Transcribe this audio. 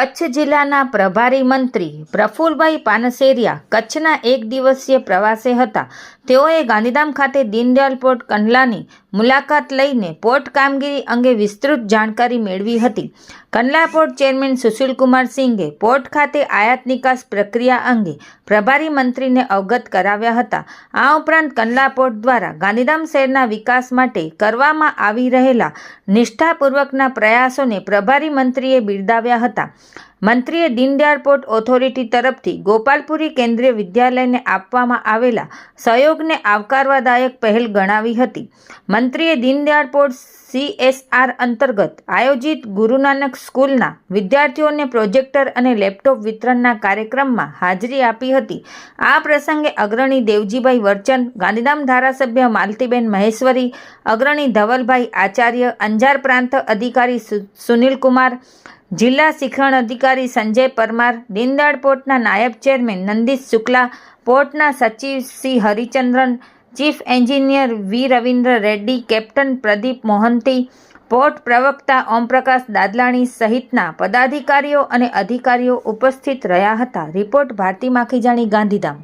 કચ્છ જિલ્લાના પ્રભારી મંત્રી પ્રફુલભાઈ પાનસેરિયા કચ્છના એક દિવસીય પ્રવાસે હતા. તેઓએ ગાંધીધામ ખાતે દીનદયાલ પોર્ટ કંડલાની મુલાકાત લઈને પોર્ટ કામગીરી અંગે વિસ્તૃત જાણકારી મેળવી હતી. કંડલા પોર્ટ ચેરમેન સુશીલકુમાર સિંઘે પોર્ટ ખાતે આયાત નિકાસ પ્રક્રિયા અંગે પ્રભારી મંત્રીને અવગત કરાવ્યા હતા. આ ઉપરાંત કંડલા પોર્ટ દ્વારા ગાંધીધામ શહેરના વિકાસ માટે કરવામાં આવી રહેલા નિષ્ઠાપૂર્વકના પ્રયાસોને પ્રભારી મંત્રીએ બિરદાવ્યા હતા. મંત્રીએ દીનદયાળ પોર્ટ ઓથોરિટી તરફથી ગોપાલપુરી કેન્દ્રીય વિદ્યાલયને આપવામાં આવેલા સહયોગને આવકારવાદાયક પહેલ ગણાવી હતી. મંત્રીએ દીનદયાળ પોર્ટ સીએસઆર અંતર્ગત આયોજિત ગુરુ નાનક સ્કૂલના વિદ્યાર્થીઓને પ્રોજેક્ટર અને લેપટોપ વિતરણના કાર્યક્રમમાં હાજરી આપી હતી. આ પ્રસંગે અગ્રણી દેવજીભાઈ વર્ચન, ગાંધીધામ ધારાસભ્ય માલતીબેન મહેશ્વરી, અગ્રણી ધવલભાઈ આચાર્ય, અંજાર પ્રાંત અધિકારી સુનિલકુમાર જિલ્લા શિક્ષણ અધિકારી સંજય પરમાર, દીનદયાળ પોર્ટના નાયબ ચેરમેન નંદીશ શુક્લા, પોર્ટના સચિવ Shri Harichandran chief engineer V Ravindra Reddy, captain Pradeep Mohanty, port પ્રવક્તા ઓમપ્રકાશ દાદલાણી સહિતના પદાધિકારીઓ અને અધિકારીઓ ઉપસ્થિત રહ્યા હતા. રિપોર્ટ ભારતી માખીજાણી ગાંધીધામ.